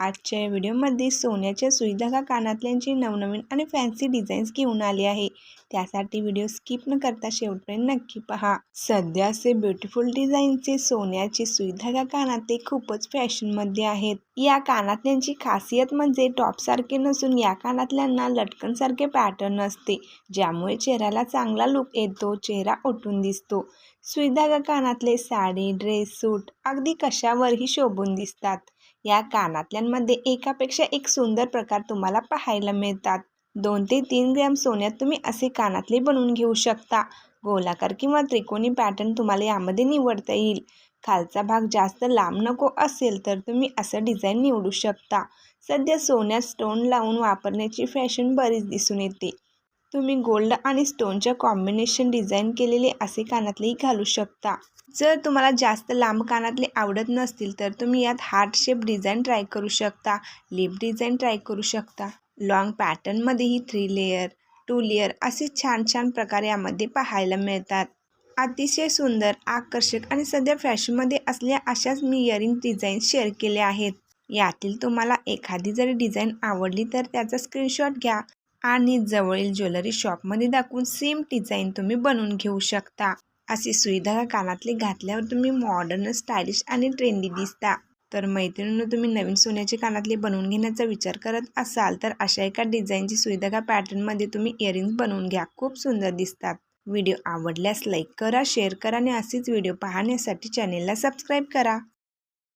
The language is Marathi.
आजच्या या व्हिडिओमध्ये सोन्याच्या सुईधागा कानातल्यांची नवनवीन आणि फॅन्सी डिझाईन्स घेऊन आली आहे. त्यासाठी व्हिडिओ स्किप न करता शेवटपर्यंत नक्की पहा. सध्या असे ब्युटिफुल डिझाईनचे सोन्याचे सुईधागा कानातले खूपच फॅशनमध्ये आहेत. या कानातल्यांची खासियत म्हणजे टॉपसारखे नसून या कानातल्यांना लटकनसारखे पॅटर्न असते ज्यामुळे चेहऱ्याला चांगला लुक येतो चेहरा उठून दिसतो. सुईधागा कानातले साडी ड्रेस सूट अगदी कशावरही शोभून दिसतात. या कानातल्यांमध्ये एकापेक्षा एक सुंदर प्रकार तुम्हाला पाहायला मिळतात. दोन ते तीन ग्रॅम सोन्यात तुम्ही असे कानातले बनवून घेऊ शकता. गोलाकार किंवा त्रिकोणी पॅटर्न तुम्हाला यामध्ये निवडता येईल. खालचा भाग जास्त लांब नको असेल तर तुम्ही असं डिझाईन निवडू शकता. सध्या सोन्यात स्टोन लावून वापरण्याची फॅशन बरीच दिसून येते. तुम्ही गोल्ड आणि स्टोनच्या कॉम्बिनेशन डिझाईन केलेले असे कानातलेही घालू शकता. जर तुम्हाला जास्त लांब कानातले आवडत नसतील तर तुम्ही यात हार्ट शेप डिझाईन ट्राय करू शकता लिप डिझाईन ट्राय करू शकता. लॉंग पॅटर्नमध्येही थ्री लेयर टू लेयर असे छान छान प्रकार यामध्ये पाहायला मिळतात. अतिशय सुंदर आकर्षक आणि सध्या फॅशनमध्ये असल्या अशाच मी इयरिंग डिझाईन शेअर केल्या आहेत. यातील तुम्हाला एखादी जरी डिझाईन आवडली तर त्याचा स्क्रीनशॉट घ्या. आणि जवळील ज्वेलरी शॉपमध्ये दाखवून सेम डिझाईन तुम्ही बनवून घेऊ शकता. असे सुविधा कानातले घातल्यावर तुम्ही मॉडर्न स्टायलिश आणि ट्रेंडी दिसता. तर मैत्रिणींनो तुम्ही नवीन सोन्याचे कानातले बनवून घेण्याचा विचार करत असाल तर अशा एका डिझाईनची सुविधा का पॅटर्नमध्ये तुम्ही इयरिंग्स बनवून घ्या. खूप सुंदर दिसतात. व्हिडिओ आवडल्यास लाईक करा शेअर करा आणि असेच व्हिडिओ पाहण्यासाठी चॅनेलला सबस्क्राईब करा.